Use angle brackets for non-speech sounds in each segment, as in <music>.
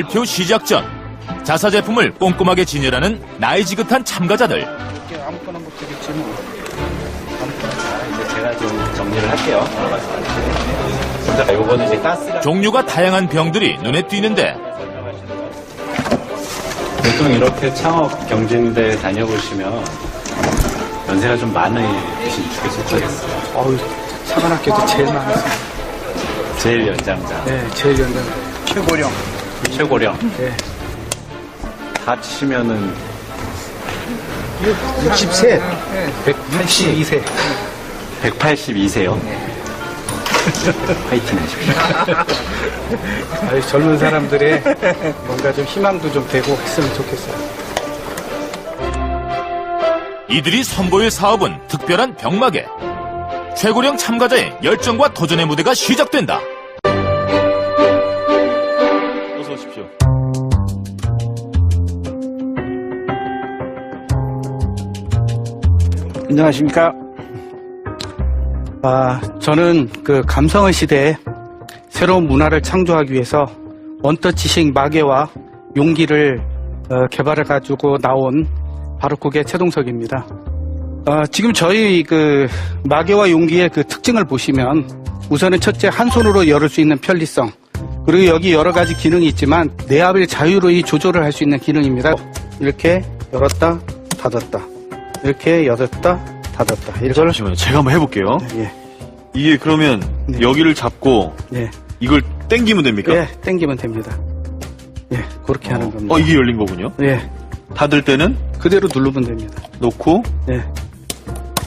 발표 시작 전 자사 제품을 꼼꼼하게 진열하는 나이 지긋한 참가자들. 아무거나 못 되겠지 뭐. 이제 제가 좀 정리를 할게요. 자, 요거는 이제 가스가 종류가 다양한 병들이 눈에 띄는데 보통 이렇게 창업 경쟁대 다녀보시면 연세가 좀 많으신 쪽에 속하겠어요. 어우, 사관학교도 제일 많았어요. 제일 연장자, 네, 제일 연장. 최고령. 최고령. 네. 다 치시면은 60세. 182세. 182세요. 화이팅 하십시오. <laughs> 아유, 젊은 사람들의 뭔가 좀 희망도 좀 되고 했으면 좋겠어요. 이들이 선보일 사업은 특별한 병마개. 최고령 참가자의 열정과 도전의 무대가 시작된다. 안녕하십니까. 아, 저는 그 감성의 시대에 새로운 문화를 창조하기 위해서 원터치식 마개와 용기를 어, 개발해 가지고 나온 바로쿡의 최동석입니다. 어, 지금 저희 그 마개와 용기의 그 특징을 보시면 우선은 첫째 한 손으로 열을 수 있는 편리성 그리고 여기 여러 가지 기능이 있지만 내압을 자유로이 조절을 할 수 있는 기능입니다. 이렇게 열었다 닫았다 이렇게 열었다 닫았다 이렇게 잠시만요. 제가 한번 해볼게요. 예, 이게 그러면 네. 여기를 잡고 예, 이걸 당기면 됩니까? 예, 당기면 됩니다. 예, 그렇게 하는 겁니다. 어, 이게 열린 거군요. 예, 닫을 때는 그대로 누르면 됩니다. 놓고 예,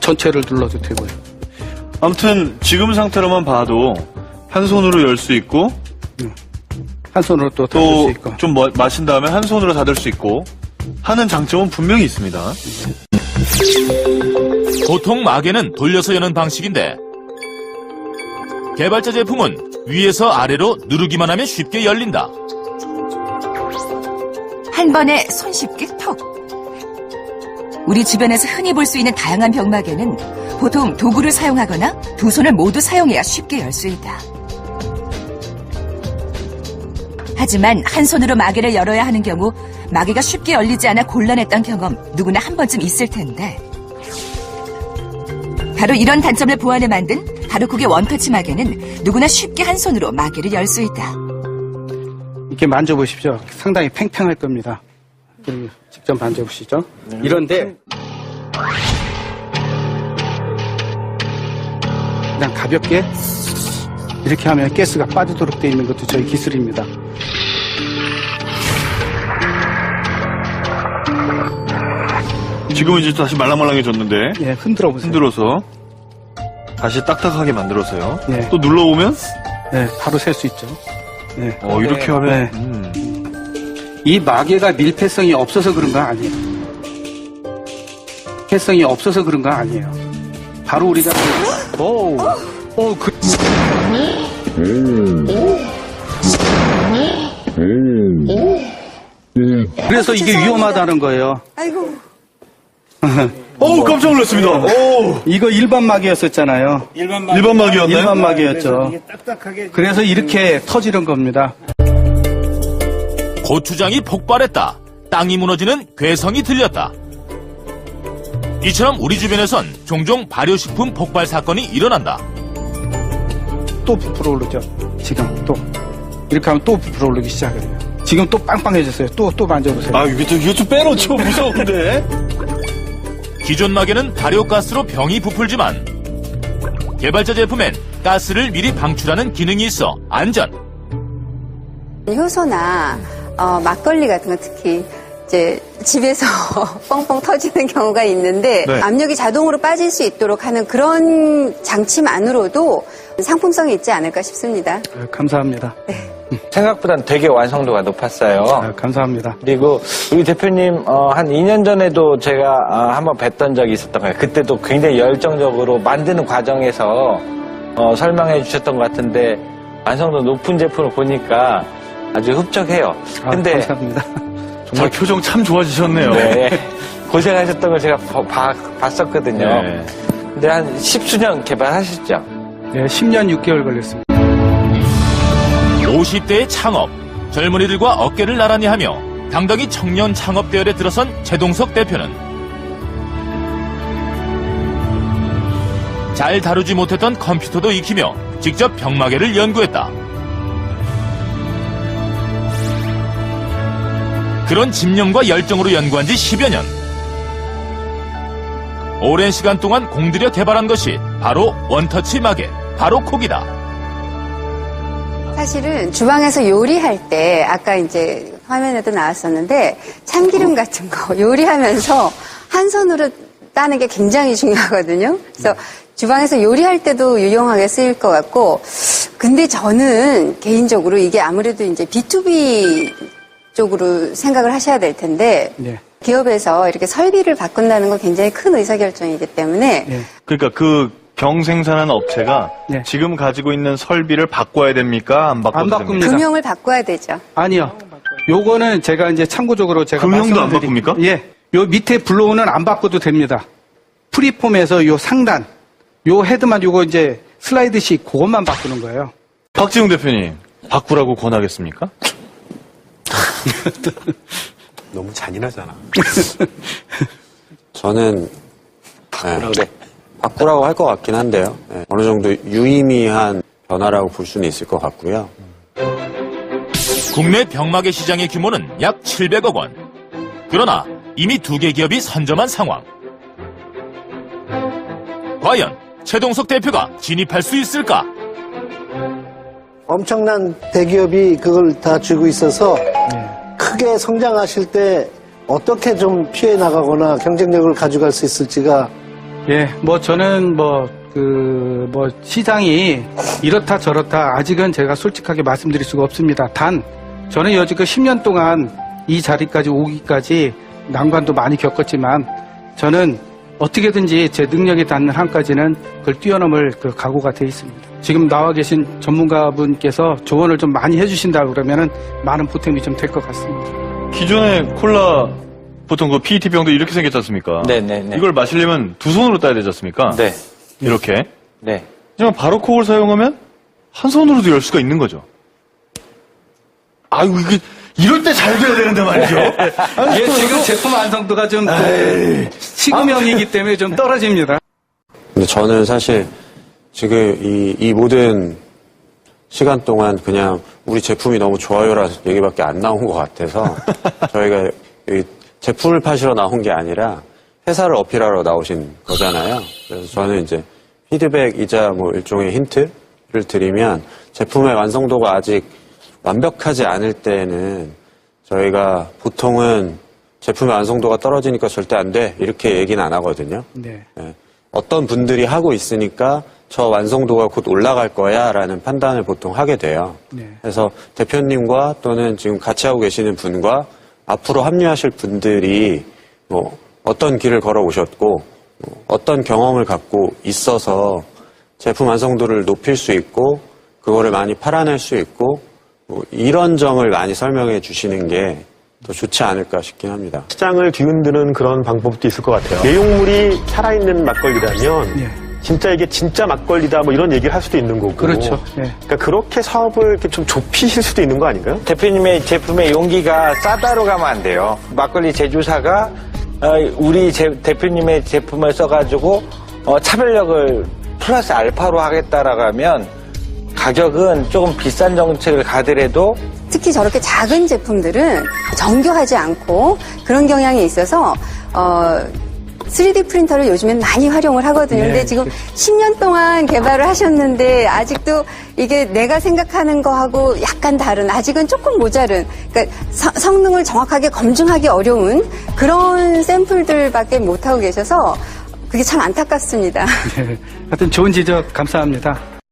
전체를 눌러도 되고요. 아무튼 지금 상태로만 봐도 한 손으로 열 수 있고 한 손으로 또 닫을 수또 있고. 좀 마신 다음에 한 손으로 닫을 수 있고 하는 장점은 분명히 있습니다. 보통 마개는 돌려서 여는 방식인데 개발자 제품은 위에서 아래로 누르기만 하면 쉽게 열린다. 한 번에 손쉽게 턱. 우리 주변에서 흔히 볼 수 있는 다양한 병마개는 보통 도구를 사용하거나 두 손을 모두 사용해야 쉽게 열 수 있다. 하지만 한 손으로 마개를 열어야 하는 경우 마개가 쉽게 열리지 않아 곤란했던 경험 누구나 한 번쯤 있을 텐데 바로 이런 단점을 보완해 만든 바로쿡의 원터치 마개는 누구나 쉽게 한 손으로 마개를 열 수 있다. 이렇게 만져보십시오. 상당히 팽팽할 겁니다. 직접 만져보시죠. 이런데 그냥 가볍게 이렇게 하면 가스가 빠지도록 되어 있는 것도 저희 기술입니다. 지금은 이제 다시 말랑말랑해졌는데 예, 흔들어 보세요. 흔들어서 다시 딱딱하게 만들어서요. 네. 또 눌러오면 네, 바로 셀 수 있죠. 네. 어, 이렇게 하면 네. 음, 이 마개가 밀폐성이 없어서 그런 거 아니에요. 밀폐성이 없어서 그런 거 아니에요. 바로 우리가 그- 오, 오, 그 그래서 이게 위험하다는 거예요. 어 우 깜짝 놀랐습니다. 오 이거 일반 마개였었잖아요. 일반 막이었나요? 일반 마개였죠. 그래서 이렇게 터지는 겁니다. 고추장이 폭발했다. 땅이 무너지는 괴성이 들렸다. 이처럼 우리 주변에선 종종 발효식품 폭발 사건이 일어난다. 또 부풀어 오르죠. 지금 또 이렇게 하면 또 부풀어 오르기 시작해요. 지금 또 빵빵해졌어요. 또 또 만져보세요. 아 이게 좀 이거 좀 빼놓죠 무서운데. <laughs> 기존 마개는 발효가스로 병이 부풀지만 개발자 제품엔 가스를 미리 방출하는 기능이 있어 안전. 효소나 어, 막걸리 같은 거 특히 이제 집에서 <laughs> 뻥뻥 터지는 경우가 있는데 네. 압력이 자동으로 빠질 수 있도록 하는 그런 장치만으로도 상품성이 있지 않을까 싶습니다. 아, 감사합니다. 생각보다는 되게 완성도가 높았어요. 아, 감사합니다. 그리고 우리 대표님 어, 한 2년 전에도 제가 어, 한번 뵀던 적이 있었던 거예요. 그때도 굉장히 열정적으로 만드는 과정에서 어, 설명해 주셨던 것 같은데 완성도 높은 제품을 보니까 아주 흡족해요. 아, 근데 감사합니다. <laughs> 정말 표정 참 좋아지셨네요. 네, 고생하셨던 걸 제가 봐- 봐- 봤었거든요. 네. 근데 한 십수년 개발하셨죠? 네, 10년 6개월 걸렸습니다. 50대의 창업. 젊은이들과 어깨를 나란히 하며 당당히 청년 창업 대열에 들어선 최동석 대표는 잘 다루지 못했던 컴퓨터도 익히며 직접 병마개를 연구했다. 그런 집념과 열정으로 연구한 지 10여 년. 오랜 시간 동안 공들여 개발한 것이 바로 원터치 마개, 바로 콕이다. 사실은 주방에서 요리할 때 아까 이제 화면에도 나왔었는데 참기름 같은 거 <laughs> 요리하면서 한 손으로 따는 게 굉장히 중요하거든요. 그래서 주방에서 요리할 때도 유용하게 쓰일 것 같고 근데 저는 개인적으로 이게 아무래도 이제 B2B 쪽으로 생각을 하셔야 될 텐데 네. 기업에서 이렇게 설비를 바꾼다는 건 굉장히 큰 의사결정이기 때문에 네. 그러니까 그 경생산하는 업체가 네. 지금 가지고 있는 설비를 바꿔야 됩니까? 안 바꿔도 안 됩니까? 바꿉니다. 금형을 바꿔야 되죠. 아니요. 요거는 제가 이제 참고적으로 제가 금형도 안 드리- 바꿉니까? 예. 요 밑에 블로우는 안 바꿔도 됩니다. 프리폼에서 요 상단, 요 헤드만 요거 이제 슬라이드식 그것만 바꾸는 거예요. 박지웅 대표님, 바꾸라고 권하겠습니까? <laughs> 너무 잔인하잖아. 저는 바꾸라 그래. 바꾸라고 할 것 같긴 한데요. 예, 어느 정도 유의미한 변화라고 볼 수는 있을 것 같고요. 국내 병마개 시장의 규모는 약 700억 원. 그러나 이미 두 개 기업이 선점한 상황. 과연 최동석 대표가 진입할 수 있을까? 엄청난 대기업이 그걸 다 쥐고 있어서 크게 성장하실 때 어떻게 좀 피해 나가거나 경쟁력을 가져갈 수 있을지가 예, 뭐 저는 뭐 그 뭐 시장이 이렇다 저렇다 아직은 제가 솔직하게 말씀드릴 수가 없습니다. 단 저는 여지껏 10년 동안 이 자리까지 오기까지 난관도 많이 겪었지만 저는 어떻게든지 제 능력에 닿는 한까지는 그걸 뛰어넘을 그 각오가 돼 있습니다. 지금 나와 계신 전문가분께서 조언을 좀 많이 해주신다 그러면은 많은 보탬이 좀 될 것 같습니다. 기존의 콜라 보통 그 PET 병도 이렇게 생겼지 않습니까? 네네네. 이걸 마시려면 두 손으로 따야 되지 않습니까? 네. 이렇게. 네. 하지만 바로 콕을 사용하면 한 손으로도 열 수가 있는 거죠. 아이고, 이게, 이럴 때 잘 돼야 되는데 말이죠. 예, 지금 제품 완성도가 좀 시금형이기 때문에 좀 떨어집니다. 근데 저는 사실 지금 이, 이 모든 시간 동안 그냥 우리 제품이 너무 좋아요라는 얘기밖에 안 나온 것 같아서 <laughs> 저희가 이 제품을 파시러 나온 게 아니라 회사를 어필하러 나오신 거잖아요. 그래서 저는 이제 피드백이자 뭐 일종의 힌트를 드리면 제품의 완성도가 아직 완벽하지 않을 때는 저희가 보통은 제품의 완성도가 떨어지니까 절대 안 돼. 이렇게 얘기는 안 하거든요. 네. 예. 어떤 분들이 하고 있으니까 저 완성도가 곧 올라갈 거야 라는 판단을 보통 하게 돼요. 네. 그래서 대표님과 또는 지금 같이 하고 계시는 분과 앞으로 합류하실 분들이 뭐 어떤 길을 걸어 오셨고 뭐 어떤 경험을 갖고 있어서 제품 완성도를 높일 수 있고 그거를 많이 팔아낼 수 있고 뭐 이런 점을 많이 설명해 주시는 게 더 좋지 않을까 싶긴 합니다. 시장을 뒤흔드는 그런 방법도 있을 것 같아요. 내용물이 살아있는 막걸리라면 예. 진짜 이게 진짜 막걸리다 뭐 이런 얘기를 할 수도 있는 거고. 그렇죠. 예. 그러니까 그렇게 사업을 이렇게 좀 좁히실 수도 있는 거 아닌가요? 대표님의 제품의 용기가 싸다로 가면 안 돼요. 막걸리 제조사가 어, 우리 제- 대표님의 제품을 써가지고 어, 차별력을 플러스 알파로 하겠다라고 하면 가격은 조금 비싼 정책을 가더라도 특히 저렇게 작은 제품들은 정교하지 않고 그런 경향이 있어서 어 3D 프린터를 요즘엔 많이 활용을 하거든요. 근데 지금 10년 동안 개발을 하셨는데 아직도 이게 내가 생각하는 거하고 약간 다른 아직은 조금 모자른 그러니까 서- 성능을 정확하게 검증하기 어려운 그런 샘플들밖에 못 하고 계셔서 그게 참 안타깝습니다. 하여튼 좋은 지적 감사합니다.